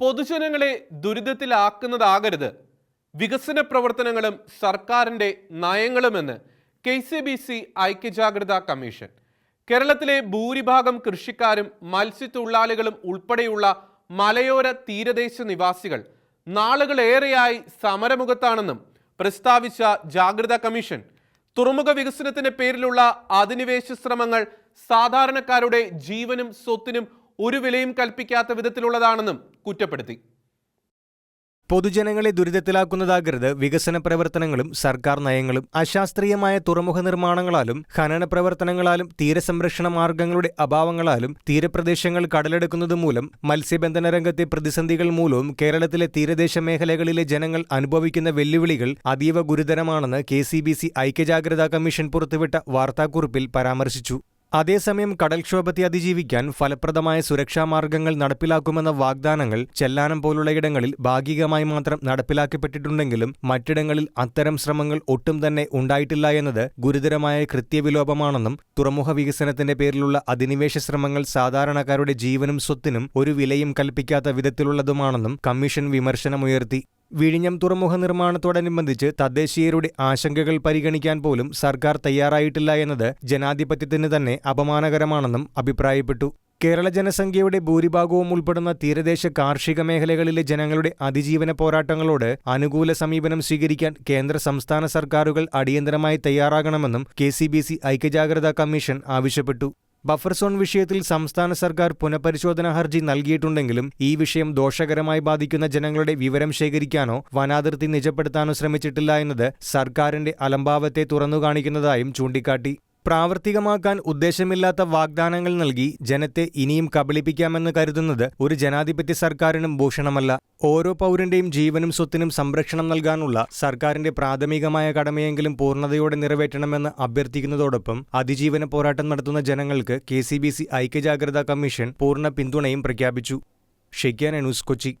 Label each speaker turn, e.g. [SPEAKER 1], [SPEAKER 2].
[SPEAKER 1] പൊതുജനങ്ങളെ ദുരിതത്തിലാക്കുന്നതാകരുത്. വികസന പ്രവർത്തനങ്ങളും സർക്കാരിന്റെ നയങ്ങളുമെന്ന് കെ സി ബി സി ഐക്യജാഗ്രതാ കമ്മീഷൻ. കേരളത്തിലെ ഭൂരിഭാഗം കൃഷിക്കാരും മത്സ്യത്തൊഴിലാളികളും ഉൾപ്പെടെയുള്ള മലയോര തീരദേശ നിവാസികൾ നാളുകളേറെയായി സമരമുഖത്താണെന്നും പ്രസ്താവിച്ച ജാഗ്രതാ കമ്മീഷൻ. തുറമുഖ വികസനത്തിന്റെ പേരിലുള്ള അധിനിവേശ ശ്രമങ്ങൾ സാധാരണക്കാരുടെ ജീവനും സ്വത്തിനും ഒരു വിലയും കൽപ്പിക്കാത്ത വിധത്തിലുള്ളതാണെന്നും കുറ്റപ്പെടുത്തി.
[SPEAKER 2] പൊതുജനങ്ങളെ ദുരിതത്തിലാക്കുന്നതാകരുത്. വികസന പ്രവർത്തനങ്ങളും സർക്കാർ നയങ്ങളും അശാസ്ത്രീയമായ തുറമുഖ നിർമ്മാണങ്ങളാലും ഖനന പ്രവർത്തനങ്ങളാലും തീരസംരക്ഷണ മാർഗങ്ങളുടെ അഭാവങ്ങളാലും തീരപ്രദേശങ്ങൾ കടലെടുക്കുന്നത് മൂലം മത്സ്യബന്ധന രംഗത്തെ പ്രതിസന്ധികൾ മൂലവും കേരളത്തിലെ തീരദേശ മേഖലകളിലെ ജനങ്ങൾ അനുഭവിക്കുന്ന വെല്ലുവിളികൾ അതീവ ഗുരുതരമാണെന്ന് കെ സി ബി സി ഐക്യജാഗ്രതാ കമ്മീഷൻ പുറത്തുവിട്ട വാർത്താക്കുറിപ്പിൽ പരാമർശിച്ചു. അതേസമയം കടൽക്ഷോഭത്തെ അതിജീവിക്കാൻ ഫലപ്രദമായ സുരക്ഷാ മാർഗങ്ങൾ നടപ്പിലാക്കുമെന്ന വാഗ്ദാനങ്ങൾ ചെല്ലാനം പോലുള്ളയിടങ്ങളിൽ ഭാഗികമായി മാത്രം നടപ്പിലാക്കപ്പെട്ടിട്ടുണ്ടെങ്കിലും മറ്റിടങ്ങളിൽ അത്തരം ശ്രമങ്ങൾ ഒട്ടും തന്നെ ഉണ്ടായിട്ടില്ല എന്നത് ഗുരുതരമായ കൃത്യവിലോപമാണെന്നും തുറമുഖ വികസനത്തിന്റെ പേരിലുള്ള അധിനിവേശ ശ്രമങ്ങൾ സാധാരണക്കാരുടെ ജീവനും സ്വത്തിനും ഒരു വിലയും കൽപ്പിക്കാത്ത വിധത്തിലുള്ളതുമാണെന്നും കമ്മീഷൻ വിമർശനമുയർത്തി. വിഴിഞ്ഞം തുറമുഖ നിർമ്മാണത്തോടനുബന്ധിച്ച് തദ്ദേശീയരുടെ ആശങ്കകൾ പരിഗണിക്കാൻ പോലും സർക്കാർ തയ്യാറായിട്ടില്ല എന്നത് ജനാധിപത്യത്തിന് തന്നെ അപമാനകരമാണെന്നും അഭിപ്രായപ്പെട്ടു. കേരള ജനസംഖ്യയുടെ ഭൂരിഭാഗവും ഉൾപ്പെടുന്ന തീരദേശ കാർഷിക മേഖലകളിലെ ജനങ്ങളുടെ അതിജീവന പോരാട്ടങ്ങളോട് അനുകൂല സമീപനം സ്വീകരിക്കാൻ കേന്ദ്ര സംസ്ഥാന സർക്കാരുകൾ അടിയന്തരമായി തയ്യാറാകണമെന്നും കെ ഐക്യജാഗ്രതാ കമ്മീഷൻ ആവശ്യപ്പെട്ടു. ബഫർ സോൺ വിഷയത്തിൽ സംസ്ഥാന സർക്കാർ പുനഃപരിശോധനാ ഹർജി നൽകിയിട്ടുണ്ടെങ്കിലും ഈ വിഷയം ദോഷകരമായി ബാധിക്കുന്ന ജനങ്ങളുടെ വിവരം ശേഖരിക്കാനോ വനാതിർത്തി നിജപ്പെടുത്താനോ ശ്രമിച്ചിട്ടില്ല എന്നത് സർക്കാരിന്റെ അലംഭാവത്തെ തുറന്നുകാണിക്കുന്നതായും ചൂണ്ടിക്കാട്ടി. പ്രാവർത്തികമാക്കാൻ ഉദ്ദേശമില്ലാത്ത വാഗ്ദാനങ്ങൾ നൽകി ജനത്തെ ഇനിയും കബളിപ്പിക്കാമെന്ന് കരുതുന്നത് ഒരു ജനാധിപത്യ സർക്കാരിനും ഭൂഷണമല്ല. ഓരോ പൗരന്റെയും ജീവനും സ്വത്തിനും സംരക്ഷണം നൽകാനുള്ള സർക്കാരിന്റെ പ്രാഥമികമായ കടമയെങ്കിലും പൂർണതയോടെ നിറവേറ്റണമെന്ന് അഭ്യർത്ഥിക്കുന്നതോടൊപ്പം അതിജീവന പോരാട്ടം നടത്തുന്ന ജനങ്ങൾക്ക് കെ സി ബി സി ഐക്യജാഗ്രതാ കമ്മീഷൻ പൂർണ പിന്തുണയും പ്രഖ്യാപിച്ചു. ഷെയ്ക്കാൻ ന്യൂസ് കൊച്ചി.